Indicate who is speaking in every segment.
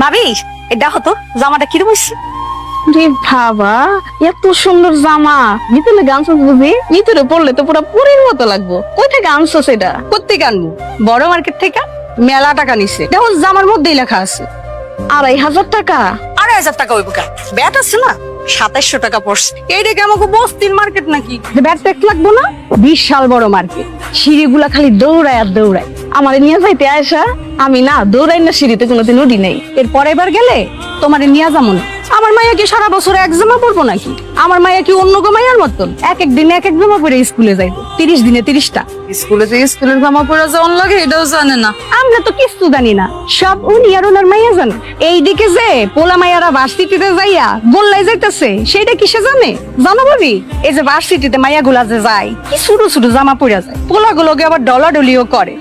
Speaker 1: ভাবি এটা হতো জামাটা কিরম হইছে
Speaker 2: রে বাবা এত সুন্দর জামা। ভিতরে গামছা বুঝি? ভিতরে পড়লে তো পুরো পুরীর মতো লাগবো। কই থেকে আনছো সেটা
Speaker 1: কোথেকে আনব? বড় মার্কেট থেকে মেলা টাকা নিছে। দেখো জামার মধ্যেই লেখা আছে।
Speaker 2: আড়াই হাজার টাকা।
Speaker 1: আড়াই হাজার টাকা হইব কেন ব্যাট আছে না? সাতাইশশো টাকা পড়ছে। এইটাকে আমাকে বস্তির মার্কেট নাকি? ব্যাট ট্যাক্স লাগবো না? বিশাল বড় মার্কেট। সিঁড়িগুলা খালি দৌড়ায় আর দৌড়ায়।
Speaker 2: আমার নিয়ে যাইতে আয়সা আমি না দৌড়াই না সিঁড়িতে, কোনোদিন উঠি নেই।
Speaker 1: এর পরের বার গেলে তোমার নিয়ে যাব না। আমার মাইয়া কি সারা বছর এক জামা পরবো নাকি? আমার মাইয়া কি অন্য গো মাইয়ার মতন এক এক দিনে এক এক জামা পরে স্কুলে যাইবো। তিরিশ দিনে তিরিশটা।
Speaker 3: স্কুলে যে স্কুলের জামা পরে যাওয়ান লাগে এটাও জানে না।
Speaker 1: আমরা তো কিছু জানি না। সব উনি আর ওনার মাইয়া জানে। এইদিকে যে পোলা মাইয়ারা ভার্সিটিতে যাইয়া গোল্লাই যাইতেছে সেটা কিসে জানে? জানো ভাবি? এই যে ভার্সিটিতে মাইয়া গুলা যে যায় কি ছোট ছোট জামা পরে যায়। পোলা গুলোকে আবার ডলাডলিও করে।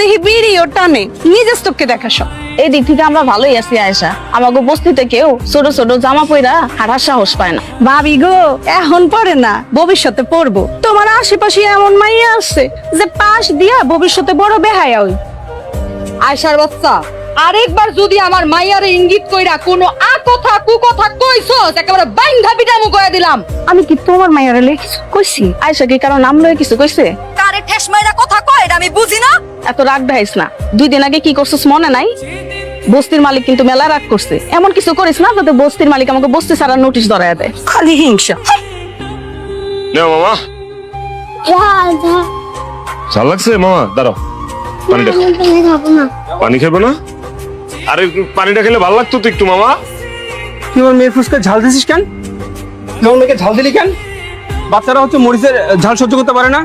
Speaker 1: দেখি বিড়িও টানে। নিজের চোখকে দেখা সব।
Speaker 2: এই দিক থেকে আমরা ভালোই আছি আয়সা আমাকে বস্তিতে কেউ ছোট ছোট জামা পইরা হাঁটার সাহস পায় না।
Speaker 1: ভাবি গো এখন পড়ে না ভবিষ্যতে পড়ব। তোমার আশেপাশে এমন মাইয়া আছে যে পাশ দিয়া ভবিষ্যতে বড় বেহায়া হই।
Speaker 3: আয়সার বাচ্চা আরেকবার যদি আমার মাইয়ারে ইঙ্গিত কইরা কোনো আ কথা কু কথা কইছস একেবারে বাইন্ধা পিটামু কইয়া দিলাম।
Speaker 1: আমি কি তোমার মাইয়ারে লেখিস কইছি?
Speaker 2: আয়সা কি কারণ নাম লয়ে কিছু কইছে?
Speaker 3: কারে ঠেস মাইরা কথা কয় এটা আমি বুঝি না।
Speaker 2: এত রাগ দেখাইস না। দুই দিন আগে কি করছিস মনে নাই? বস্তির মালিক কিন্তু মেলা রাগ করছে। এমন কিছু করিস না যাতে বস্তির মালিক আমাকে বস্তি ছাড়া নোটিশ ধরায় দেয়।
Speaker 1: খালি হিংসা।
Speaker 4: নেও মামা। ঝাল লাগছে? মামা দাঁড়াও। পানিটা পানি খাব না? আরে পানিটা খেলে ভালো লাগতো তো একটু মামা।
Speaker 5: তুই আমার মেয়ের ফুসকে ঝাল দিছিস কেন? তুই আমার মেয়েকে ঝাল দিলি কেন? বাচ্চারা হচ্ছে মরিচের ঝাল সহ্য করতে পারে না।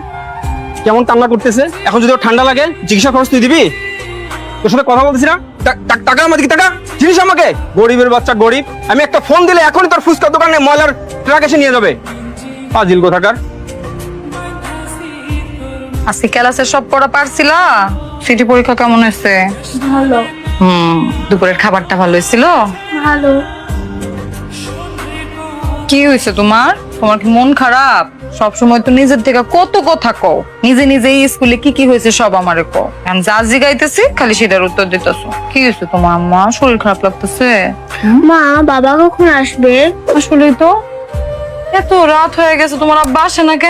Speaker 5: কেমন কান্না করতেছে? এখন যদি ওর ঠান্ডা লাগে চিকিৎসা খরচ তুই দিবি? তোর সাথে কথা বলতেছি না? টাকা আমার দিকে টাকা? চিনিস আমাকে? গরিবের বাচ্চা গরিব। আমি একটা ফোন দিলে এখনই তোর ফুচকার দোকানে ময়লার ট্রাক এসে নিয়ে যাবে। ফাজিল কোথাকার?
Speaker 3: আজকে ক্লাসের সব পড়া পারছিলা? সিটি পরীক্ষা কেমন হয়েছে?
Speaker 2: ভালো।
Speaker 3: হুম দুপুরের খাবারটা ভালো হয়েছিল?
Speaker 2: ভালো।
Speaker 3: কি হয়েছে তোমার? তোমার কি মন খারাপ? সব সময় তো নিজের থেকে কত কথা কও। নিজে নিজেই স্কুলে কি কি হয়েছে সব আমারে কও। আমি যা জিগাইতেছি খালি সেটার উত্তর দিতেছো। কি হয়েছে তোমার মা শরীর খারাপ লাগতেছে?
Speaker 2: মা বাবা কখন আসবে?
Speaker 3: আসলে তো। এত রাত হয়ে গেছে তোমার আব্বা আসে না কেন?